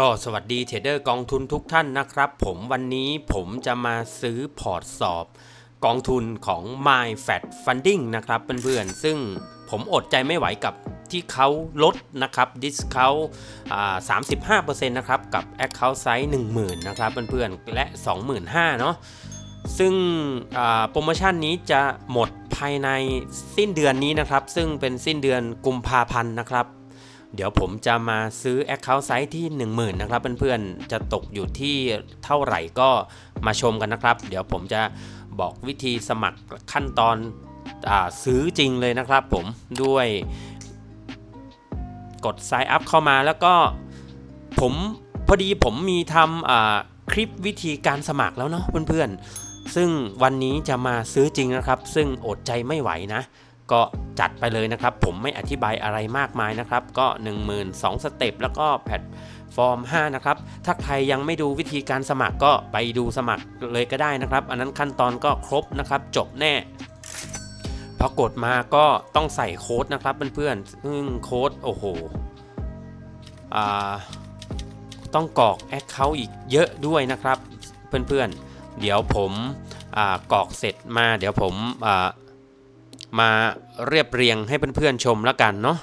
ก็สวัสดีเทรดเดอร์กองทุนทุกท่านนะครับ ผมวันนี้ผมจะมาซื้อพอร์ตสอบ กองทุนของ My Fat Funding นะครับเพื่อนๆ ซึ่งผมอดใจไม่ไหวกับที่เขาลดนะครับดิสเขาสามสิบห้าเปอร์เซ็นต์นะครับ กับ Account Size 10,000นะครับเพื่อนๆ และ 25,000เนาะซึ่งโปรโมชั่นนี้จะหมดภายในสิ้นเดือนนี้นะครับ ซึ่งเป็นสิ้นเดือนกุมภาพันธ์นะครับ เดี๋ยวผมจะมาซื้อ Account Size ที่ 10,000 นะครับเพื่อนๆ จะตกอยู่ที่เท่าไหร่ก็มาชมกันนะครับ เดี๋ยวผมจะบอกวิธีสมัครขั้นตอนอซื้อจริงเลยนะครับผมด้วยกด Sign Up เข้ามาแล้วก็ผมพอดีผมมีทำคลิปวิธีการสมัครแล้วเนาะเพื่อนๆ ซึ่งวันนี้จะมาซื้อจริงนะครับ ซึ่งอดใจไม่ไหวนะ ก็ จัดไปเลยนะครับ ผมไม่อธิบายอะไรมากมายนะครับ ก็ 1 2 0 0 0สเต็ปแล้วก็แพลตฟอร์ม 5 นะครับ ถ้าใครยังไม่ดูวิธีการสมัครก็ไปดูสมัครเลยก็ได้นะครับ อันนั้นขั้นตอนก็ครบนะครับ จบแน่ พอกดมาก็ต้องใส่โค้ดนะครับเพื่อนๆซึ่งโค้ดโอ้โหต้องกรอกแอคเคาท์อีกเยอะด้วยนะครับ เพื่อนๆ เดี๋ยวผมกรอกเสร็จมาเดี๋ยวผมอ มาเรียบเรียงให้เพื่อนๆชมแล้วกันเนาะ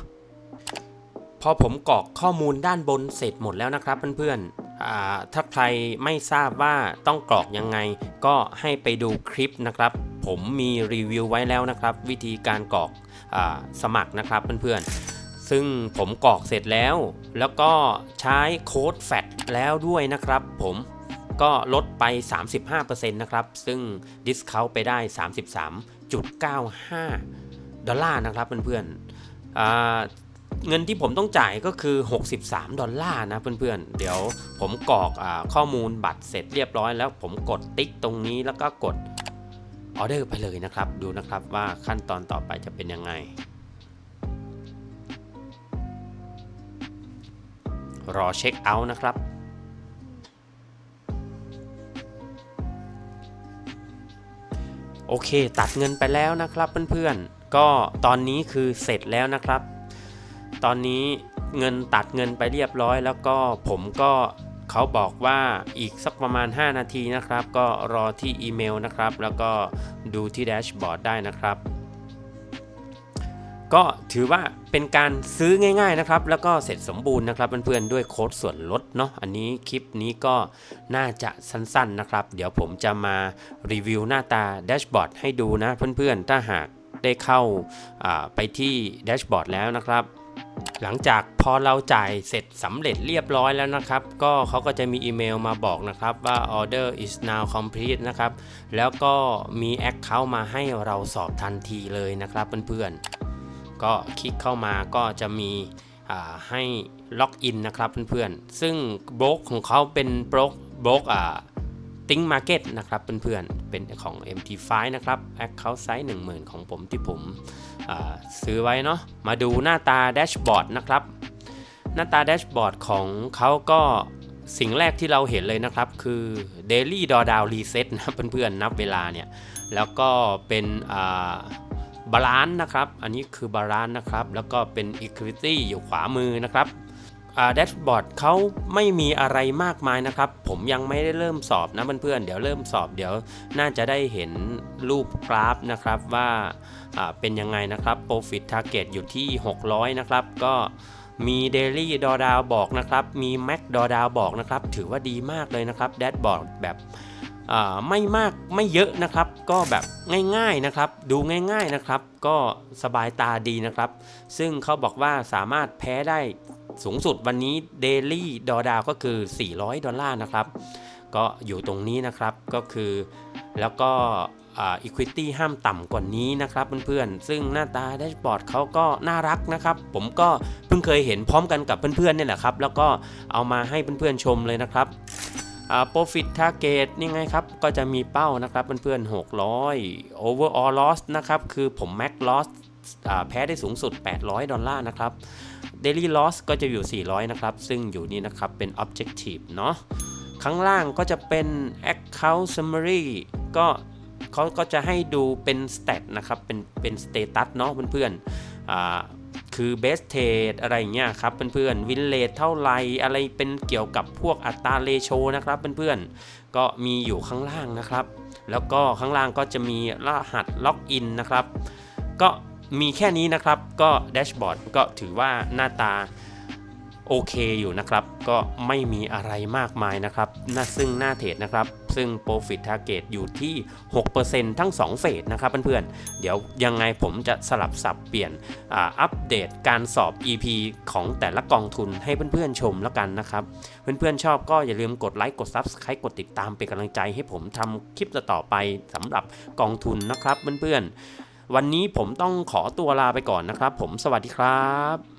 พอผมกรอกข้อมูลด้านบนเสร็จหมดแล้วนะครับเพื่อนๆอ่าถ้าใครไม่ทราบว่าต้องกรอกยังไง ก็ให้ไปดูคลิปนะครับ ผมมีรีวิวไว้แล้วนะครับ วิธีการกรอกอสมัครนะครับเพื่อนๆ ซึ่งผมกรอกเสร็จแล้ว แล้วก็ใช้โค้ดแฟตแล้วด้วยนะครับผม ก็ลดไป 35%นะครับ ซึ่งดิสเคาไปได้ 33.95 ดอลลาร์นะครับเพื่อนๆอ่าเงินที่ผมต้องจ่ายก็คือ 63 ดอลลาร์นะเพื่อนๆ เดี๋ยวผมกรอกอข้อมูลบัตรเสร็จเรียบร้อยแล้วผมกดติ๊กตรงนี้แล้วก็กดออเดอร์ไปเลยนะครับ ดูนะครับว่าขั้นตอนต่อไปจะเป็นยังไง รอเช็คเอาท์นะครับ โอเค ตัดเงินไปแล้วนะครับเพื่อนๆ ก็ตอนนี้คือเสร็จแล้วนะครับ ตอนนี้เงินตัดเงินไปเรียบร้อย แล้วก็ผมก็เขาบอกว่าอีกสักประมาณ 5 นาทีนะครับ ก็รอที่อีเมลนะครับ แล้วก็ดูที่แดชบอร์ดได้นะครับ ก็ถือว่าเป็นการซื้อง่ายๆนะครับ แล้วก็เสร็จสมบูรณ์นะครับเพื่อนๆด้วยโค้ดส่วนลดเนาะอันนี้คลิปนี้ก็น่าจะสั้นๆนะครับ เดี๋ยวผมจะมารีวิวหน้าตาแดชบอร์ดให้ดูนะเพื่อนๆ ถ้าหากได้เข้าาไปที่แดชบอร์ดแล้วนะครับหลังจากพอเราจ่ายเสร็จสำเร็จเรียบร้อยแล้วนะครับ ก็เขาก็จะมีอีเมลมาบอกนะครับว่า order is now complete นะครับ แล้วก็มี account มาให้เราสอบทันทีเลยนะครับเพื่อนๆ ก็คลิกเข้ามาก็จะมีให้ล็อกอินนะครับเพื่อนๆ ซึ่งบล็อกของเขาเป็นบล็อกบล็อกอ่าติ้งมาร์เก็ตนะครับเพื่อนๆ เป็นของ MT5 นะครับ Account Size 10,000 ของผมที่ผมซื้อไว้เนาะ มาดูหน้าตาแดชบอร์ดนะครับ หน้าตาแดชบอร์ดของเขาก็สิ่งแรกที่เราเห็นเลยนะครับ คือ Daily d o w d o w n Reset นะเพื่อนๆ นับเวลาเนี่ย แล้วก็เป็น บาลานซ์นะครับ อันนี้คือบาลานซ์นะครับ แล้วก็เป็น Equity อยู่ขวามือนะครับแดชบอร์ดเขาไม่มีอะไรมากมายนะครับ ผมยังไม่ได้เริ่มสอบนะเพื่อนๆเดี๋ยวเริ่มสอบเดี๋ยวน่าจะได้เห็นรูปกราฟนะครับว่าอ่าเป็นยังไงนะครับ Profit Target อยู่ที่ 600 นะครับ ก็มี Daily d o w d o w n บอกนะครับ มี Mac d o w d o w n บอกนะครับ ถือว่าดีมากเลยนะครับแดชบอร์ดแบบ ไม่มากไม่เยอะนะครับ ก็แบบง่ายๆนะครับ ดูง่ายๆนะครับ ก็สบายตาดีนะครับ ซึ่งเขาบอกว่าสามารถแพ้ได้สูงสุดวันนี้ Daily d o w d o w n ก็คือ 400 ดอลลาร์นะครับ ก็อยู่ตรงนี้นะครับก็คือแล้วก็อ่า equity ห้ามต่ำกว่านี้นะครับเพื่อนๆ ซึ่งหน้าตาแดชบอร์ดเขาก็น่ารักนะครับ ผมก็เพิ่งเคยเห็นพร้อมกันกับเพื่อนๆเนี่ยแหละครับ แล้วก็เอามาให้เพื่อนๆชมเลยนะครับ profit target นี่ไงครับ ก็จะมีเป้านะครับเพื่อนๆ600 overall loss นะครับ คือผม max loss อ่าแพ้ได้สูงสุด 800 ดอลลาร์นะครับ daily loss ก็จะอยู่ 400 นะครับ ซึ่งอยู่นี่นะครับ เป็น objective เนาะข้างล่างก็จะเป็น account summary ก็เขาก็จะให้ดูเป็น stat นะครับ เป็นเป็น status เนาะเพื่อนๆอ่า คือเบสเทดอะไรเงี้ยครับเพื่อนๆวินเลทเท่าไหรอะไรเป็นเกี่ยวกับพวกอัตราเลโชนะครับเพื่อนๆก็มีอยู่ข้างล่างนะครับ แล้วก็ข้างล่างก็จะมีรหัสล็อกอินนะครับ ก็มีแค่นี้นะครับก็แดชบอร์ดก็ถือว่าหน้าตาโอเคอยู่นะครับ ก็ไม่มีอะไรมากมายนะครับน่าซึ่งหน้าเทรดนะครับ ซึ่ง Profit Target อยู่ที่ 6%ทั้ง 2 เฟสนะครับเพื่อนๆ เดี๋ยวยังไงผมจะสลับสับเปลี่ยนอัปเดตการสอบ EP ของแต่ละกองทุนให้เพื่อนๆชมแล้วกันนะครับ เพื่อนๆชอบก็อย่าลืมกดไลค์กด Subscribe กดติดตามเป็นกำลังใจให้ผมทำคลิปต่อไปสำหรับกองทุนนะครับเพื่อนๆ วันนี้ผมต้องขอตัวลาไปก่อนนะครับ ผมสวัสดีครับ